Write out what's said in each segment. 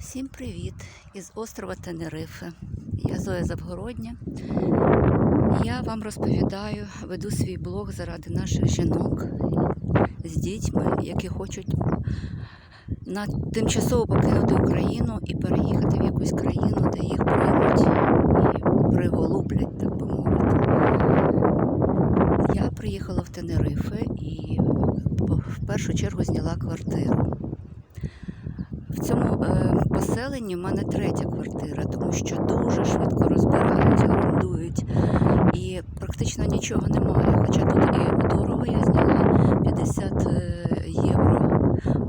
Всім привіт із острова Тенерифе. Я Зоя Завгородня. Я вам розповідаю, веду свій блог заради наших жінок з дітьми, які хочуть на тимчасово покинути Україну і переїхати в якусь країну, де їх приймуть і приголублять, так би мовити. Я приїхала в Тенерифе і в першу чергу зняла квартиру. В цьому е, поселенні в мене третя квартира, тому що дуже швидко розбирають, орендують і практично нічого немає. Хоча тут і дорого я зняла 50 е, євро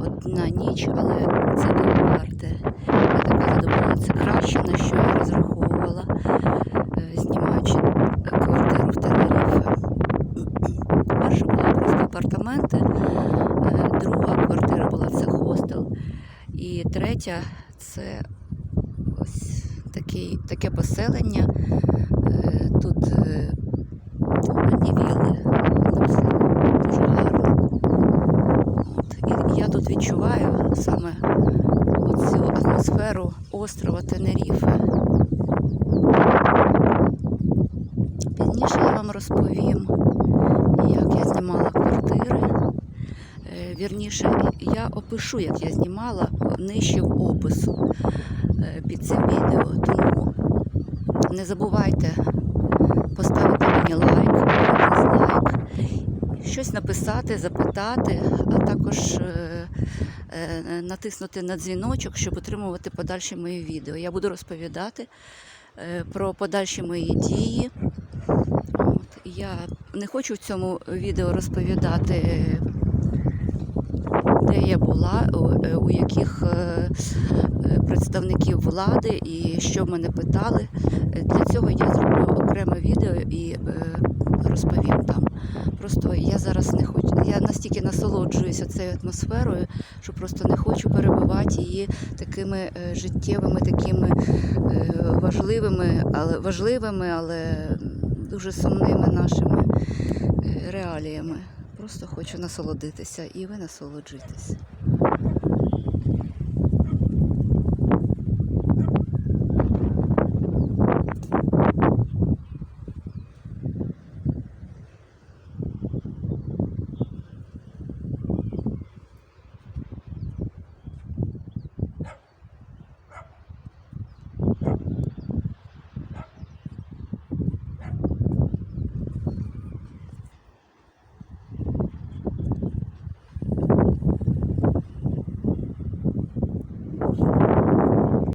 одна ніч, але це того варте. Я така задоволена, це краще, на що я розраховувала, е, знімаючи квартиру в Тенерифе. Перша була просто апартаменти, друга квартира була це. І третя це ось такий, таке поселення. Е, Тут е, одні віли, дуже гарно. От. І я тут відчуваю саме цю атмосферу острова Тенеріфе. Пізніше я вам розповім, як я Вірніше, я опишу, як я знімала нижче в опису е, під цим відео. Тому не забувайте поставити мені лайк, дизлайк, щось написати, запитати, а також е, е, натиснути на дзвіночок, щоб отримувати подальші мої відео. Я буду розповідати про подальші мої дії. Я не хочу в цьому відео розповідати де я була, у- е, у яких е, е, представників влади і що мене питали. Е, Для цього я зроблю окреме відео і е, розповім там. Просто я зараз не хочу. Я настільки насолоджуюся цією атмосферою, що просто не хочу перебивати її такими е, життєвими, такими е, важливими, але важливими, але дуже сумними нашими е, реаліями. Просто хочу насолодитися і ви насолоджуйтесь.